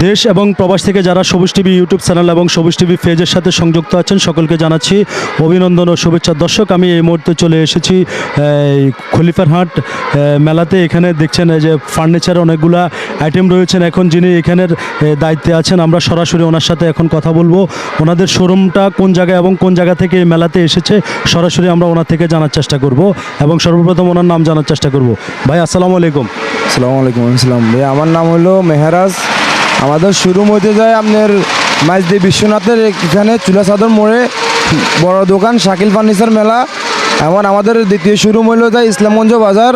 দেশ এবং প্রবাস থেকে যারা সবুজ টিভি ইউটিউব চ্যানেল এবং সবুজ টিভি পেজের সাথে সংযুক্ত আছেন, সকলকে জানাচ্ছি অভিনন্দন ও শুভেচ্ছা। দর্শক, আমি এই মুহূর্তে চলে এসেছি, এই খলিফার হাট মেলাতে। এখানে দেখছেন যে ফার্নিচার অনেকগুলা আইটেম রয়েছেন। এখন যিনি এখানের দায়িত্বে আছেন, আমরা সরাসরি ওনার সাথে এখন কথা বলব। ওনাদের শোরুমটা কোন জায়গায় এবং কোন জায়গা থেকে এই মেলাতে এসেছে, সরাসরি আমরা ওনার থেকে জানার চেষ্টা করব এবং সর্বপ্রথম ওনার নাম জানার চেষ্টা করব। ভাই, আসসালামু আলাইকুম। আসসালামু আলাইকুম আসসালাম। ভাই, আমার নাম হলো মেহরাজ। আমাদের শুরু হইতে যায় আপনার মাইজদি বিশ্বনাথের এখানে চুলা চাদর মোড়ে বড় দোকান, শাকিল ফার্নিচার মেলা। এমন আমাদের দ্বিতীয় শুরু হইল যায় ইসলামগঞ্জ বাজার,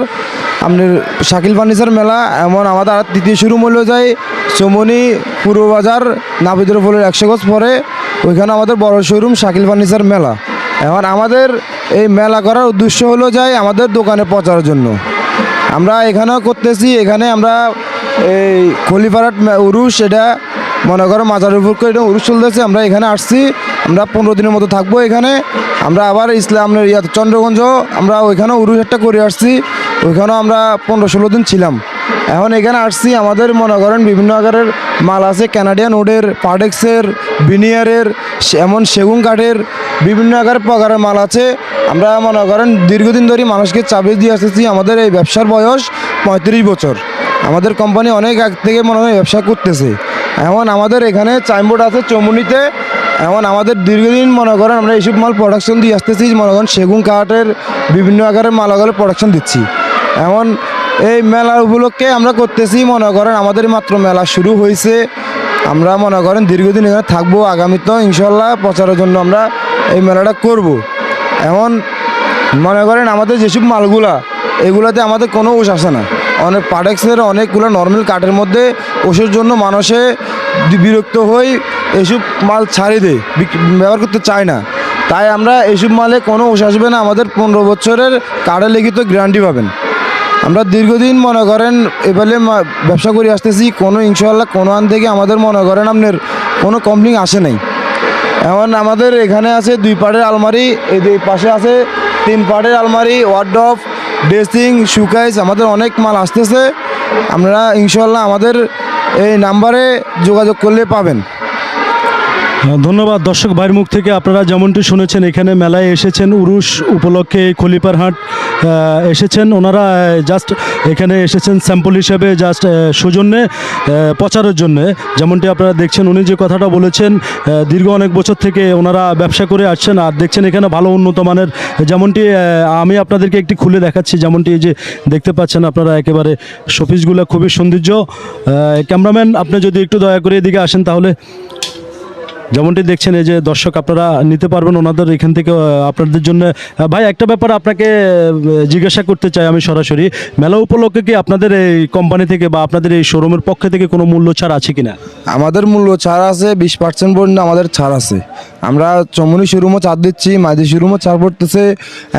আপনার শাকিল ফার্নিচার মেলা। এমন আমাদের আর তৃতীয় শুরু হইল যায় চমনি পূর্ব বাজার নাবিদুর ফুলের একশো গজ পরে। ওইখানে আমাদের বড় শোরুম, শাকিল ফার্নিচার মেলা। এখন আমাদের এই মেলা করার উদ্দেশ্য হলো যায় আমাদের দোকানে পচার জন্য। আমরা এখানেও করতেছি, এখানে আমরা এই খলিফারাট মে- উরুস এটা মনে করো মাজার উপর করে এটা উরুস চলতেছে। আমরা এখানে আসছি, আমরা পনেরো দিনের মতো থাকব এখানে। আমরা আবার ইসলামের ইয়া, চন্দ্রগঞ্জ, আমরা ওইখানেও উরুস একটা করে আসছি। ওইখানেও আমরা পনেরো ষোলো দিন ছিলাম। এখন এখানে আসছি, আমাদের মনে করেন বিভিন্ন আকারের মাল আছে। ক্যানাডিয়ান উডের পার্ডেক্সের বিনিয়ারের এমন সেগুন কাঠের বিভিন্ন আকারের প্রকারের মাল আছে। আমরা মনে করেন দীর্ঘদিন ধরে মানুষকে চাবি দিয়ে আসতেছি। আমাদের এই ব্যবসার বয়স পঁয়ত্রিশ বছর। আমাদের কোম্পানি অনেক আগ থেকে মনে হয় ব্যবসা করতেছে। এমন আমাদের এখানে চাইনবোর্ড আছে চমুনিতে। এমন আমাদের দীর্ঘদিন মনে করেন আমরা এইসব মাল প্রোডাকশন দিয়ে আসতেছি, মনে করেন সেগুন কাঠের বিভিন্ন আকারের মাল আকারে প্রোডাকশন দিচ্ছি। এমন এই মেলা উপলক্ষে আমরা করতেছি, মনে করেন আমাদের মাত্র মেলা শুরু হয়েছে। আমরা মনে করেন দীর্ঘদিন এখানে থাকব আগামীতেও ইনশাল্লাহ প্রচারের জন্য আমরা এই মেলাটা করব। এমন মনে করেন আমাদের যেসব মালগুলা, এগুলাতে আমাদের কোনো ওষ আসে না। অনেক পাডেক্সের অনেকগুলো নর্মাল কাঠের মধ্যে ওষের জন্য মানুষে বিরক্ত হয়ে এসব মাল ছাড়ি দেয় ব্যবহার করতে চায় না। তাই আমরা এইসব মালে কোনো ওষ আসবে না, আমাদের পনেরো বছরের কার্ডে লিখিত গ্যারান্টি পাবেন। আমরা দীর্ঘদিন মনে করেন, এবারে ব্যবসা করে আসতেছি, কোনো ইনশাল্লাহ কোনো আন থেকে আমাদের মনে করেন আপনার কোনো কমপ্লেন আসে নাই। এমন আমাদের এখানে আছে দুই পাড়ের আলমারি, এই পাশে আছে তিন পাড়ের আলমারি ওয়ার্ডফ ড্রেসিং শুকাইস আমাদের অনেক মাল আসতেছে। আপনারা ইনশাল্লাহ আমাদের এই নাম্বারে যোগাযোগ করলে পাবেন। ধন্যবাদ দর্শক ভাইয়ের মুখ থেকে আপনারা যেমনটি শুনেছেন, এখানে মেলায় এসেছেন উরুষ উপলক্ষে এই খলিপার হাট এসেছেন। ওনারা জাস্ট এখানে এসেছেন স্যাম্পল হিসেবে জাস্ট সৌজন্যে প্রচারের জন্য। যেমনটি আপনারা দেখছেন, উনি যে কথাটা বলেছেন দীর্ঘ অনেক বছর থেকে ওনারা ব্যবসা করে আসছেন আর দেখছেন এখানে ভালো উন্নত মানের, যেমনটি আমি আপনাদেরকে একটি খুলে দেখাচ্ছি, যেমনটি যে দেখতে পাচ্ছেন আপনারা একেবারে শোপিসগুলো খুবই সৌন্দর্য। ক্যামেরাম্যান আপনি যদি একটু দয়া করে এদিকে আসেন তাহলে যেমনটি দেখছেন, এই যে দর্শক আপনারা নিতে পারবেন ওনাদের এখান থেকে আপনাদের জন্য। ভাই, একটা ব্যাপার আপনাকে জিজ্ঞাসা করতে চাই আমি সরাসরি। মেলা উপলক্ষে কি আপনাদের এই কোম্পানি থেকে বা আপনাদের এই শোরুমের পক্ষ থেকে কোনো মূল্য ছাড় আছে কিনা? আমাদের মূল্য ছাড় আছে, বিশ পার্সেন্ট পর্যন্ত আমাদের ছাড় আছে। আমরা চমুনি শোরুমও ছাড় দিচ্ছি মাদি শোরুমও ছাড় পড়তেছে।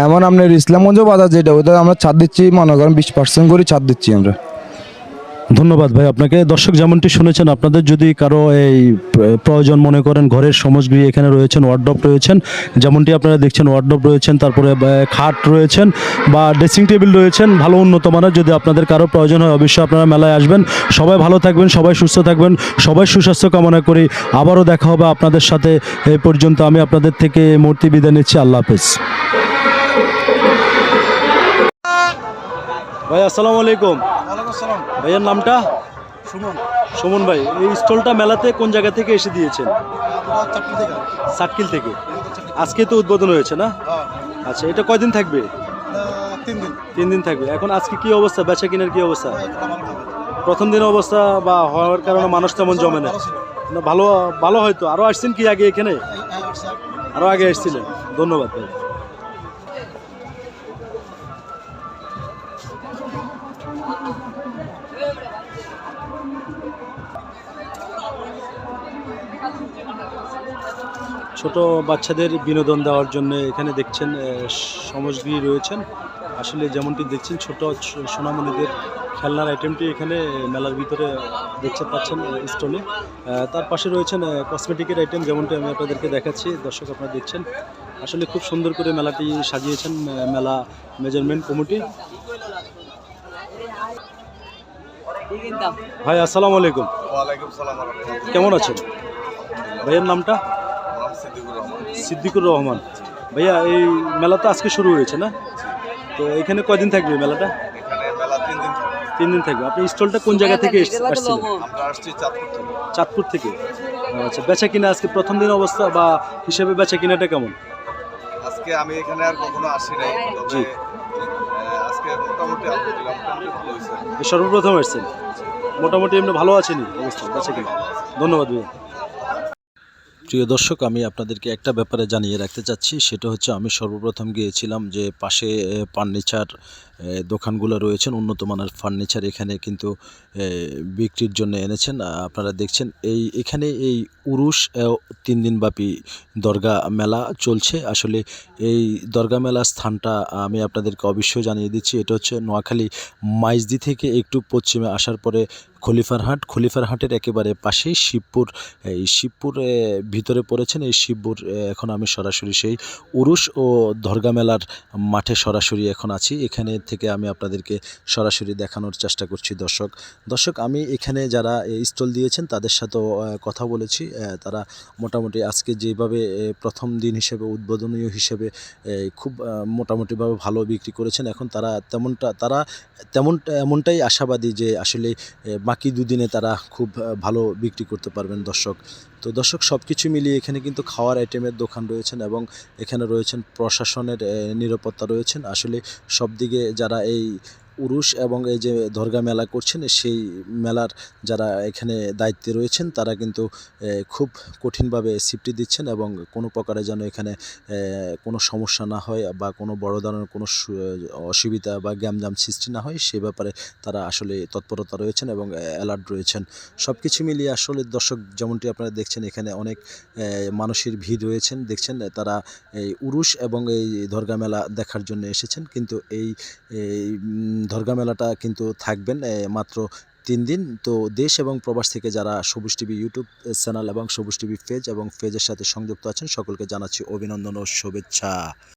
এমন আপনার ইসলামগঞ্জ বাজার যেটা ওটা আমরা ছাড় দিচ্ছি, মনে করেন বিশ পার্সেন্ট করে ছাড় দিচ্ছি আমরা। ধন্যবাদ ভাই আপনাকে। দর্শক যেমনটি শুনেছেন, আপনাদের যদি কারও এই প্রয়োজন মনে করেন, ঘরের সামগ্রী এখানে রয়েছেন ওয়ার্ড্রপ রয়েছেন, যেমনটি আপনারা দেখছেন ওয়ার্ড্রপ রয়েছেন, তারপরে খাট রয়েছেন বা ড্রেসিং টেবিল রয়েছেন, ভালো উন্নত মানের যদি আপনাদের কারও প্রয়োজন হয়, অবশ্যই আপনারা মেলায় আসবেন। সবাই ভালো থাকবেন, সবাই সুস্থ থাকবেন, সবাই সুস্বাস্থ্য কামনা করি। আবারও দেখা হবে আপনাদের সাথে। এই পর্যন্ত আমি আপনাদের থেকে মূর্তি বিদায় নিচ্ছি। আল্লাহ হাফেজ। ভাই আসসালামু আলাইকুম। ভাইয়ের নামটা? সুমন। সুমন ভাই এই স্টলটা মেলাতে কোন জায়গা থেকে এসে দিয়েছেন? সাতকিল থেকে। আজকে তো উদ্বোধন হয়েছে না? আচ্ছা এটা কয়দিন থাকবে? তিন দিন। তিন দিন থাকবে। এখন আজকে কি অবস্থা? বেচা কিনার কি অবস্থা? প্রথম দিনের অবস্থা বা হওয়ার কারণে মানুষ তেমন জমে না। না, ভালো ভালো হয়তো। আরও আসছেন কি আগে এখানে? আরও আগে এসেছিলেন। ধন্যবাদ ভাই। ছোট বাচ্চাদের বিনোদন দেওয়ার জন্য এখানে দেখছেন আহ, সামগ্রী রয়েছেন। আসলে যেমনটি দেখছেন ছোট সোনামণিদের খেলনার আইটেমটি এখানে মেলার ভিতরে দেখতে পাচ্ছেন স্টলে তার পাশে রয়েছেন কসমেটিকের আইটেম যেমনটি আমি আপনাদেরকে দেখাচ্ছি দর্শক আপনারা দেখছেন। আসলে খুব সুন্দর করে মেলাটি সাজিয়েছেন মেলা মেজারমেন্ট কমিটি ভাই আসসালামু আলাইকুম। কেমন আছেন? ভাইয়ের নামটা? নাম সিদ্দিকুর রহমান। ভাইয়া এই মেলা তো আজকে শুরু হয়েছে না? তো এখানে কয়দিন থাকবে মেলাটা? তিন দিন থাকবে। আপনি স্টলটা কোন জায়গা থেকে আসছিলেন? চাঁদপুর থেকে। আচ্ছা বেচা কিনা আজকে প্রথম দিন অবস্থা বা হিসেবে বেচা কিনাটা কেমন? আজকে আমি এখানে আর কখনো আসি নাই জি। আজকে মোটামুটি সর্বপ্রথম এসছেন মোটামুটি এমনি ভালো আছেনি অবস্থা বেচা কিনা ধন্যবাদ ভাইয়া। প্রিয় দর্শক, আমি আপনাদেরকে একটা ব্যাপারে জানিয়ে রাখতে চাচ্ছি। সেটা হচ্ছে, আমি সর্বপ্রথম গিয়েছিলাম যে পাশে ফার্নিচার দোকানগুলো রয়েছেন, উন্নত মানের ফার্নিচার এখানে কিন্তু বিক্রির জন্য এনেছেন। আপনারা দেখছেন, এই, এখানে এই উরুষ তিন দিনব্যাপী দরগা মেলা চলছে। আসলে এই দরগা মেলার স্থানটা আমি আপনাদেরকে অবশ্যই জানিয়ে দিচ্ছি। এটা হচ্ছে নোয়াখালী মাইজদি থেকে একটু পশ্চিমে আসার পরে খলিফারহাট, খলিফারহাটের একেবারে পাশেই শিবপুর, এই শিবপুর ভিতরে পড়েছেন, এই শিবপুর এখন আমি সরাসরি সেই উরুষ ও দরগা মেলার মাঠে সরাসরি এখন আছি। এখানে থেকে আমি আপনাদেরকে সরাসরি দেখানোর চেষ্টা করছি, দর্শক। দর্শক, আমি এখানে যারা স্টল দিয়েছেন তাদের সাথেও কথা বলেছি তারা মোটামুটি আজকে যেভাবে প্রথম দিন হিসেবে, উদ্বোধনীয় হিসেবে খুব মোটামুটিভাবে ভালো বিক্রি করেছেন, এখন তারা তেমনটা, তারা তেমন, এমনটাই আশাবাদী যে আসলে বাকি দুদিনে তারা খুব ভালো বিক্রি করতে পারবেন দর্শক। তো দর্শক সব কিছু মিলিয়ে এখানে কিন্তু খাওয়ার আইটেমের দোকান রয়েছেন এবং এখানে রয়েছেন প্রশাসনের নিরাপত্তা রয়েছেন। আসলে সব দিকে যারা এই উরুষ এবং এই যে দর্গা মেলা করছেন, সেই মেলার যারা এখানে দায়িত্বে রয়েছেন, তারা কিন্তু খুব কঠিনভাবে সিফটি দিচ্ছেন এবং কোনো প্রকারে যেন এখানে কোনো সমস্যা না হয় বা কোনো বড় ধরনের কোনো অসুবিধা বা গ্যামজাম সৃষ্টি না হয়, সে ব্যাপারে তারা আসলে তৎপরতা রয়েছেন এবং অ্যালার্ট রয়েছেন। সব কিছু মিলিয়ে আসলে দর্শক যেমনটি আপনারা দেখছেন, এখানে অনেক মানুষের ভিড় রয়েছেন। দেখছেন, তারা এই উরুষ এবং এই দর্গা মেলা দেখার জন্য এসেছেন, কিন্তু এই দর্গা মেলাটা কিন্তু থাকবেন মাত্র তিন দিন। তো দেশ এবং প্রবাস থেকে যারা সবুজ টিভি ইউটিউব চ্যানেল এবং সবুজ টিভি পেজ এবং পেজের সাথে সংযুক্ত আছেন, সকলকে জানাচ্ছি অভিনন্দন ও শুভেচ্ছা।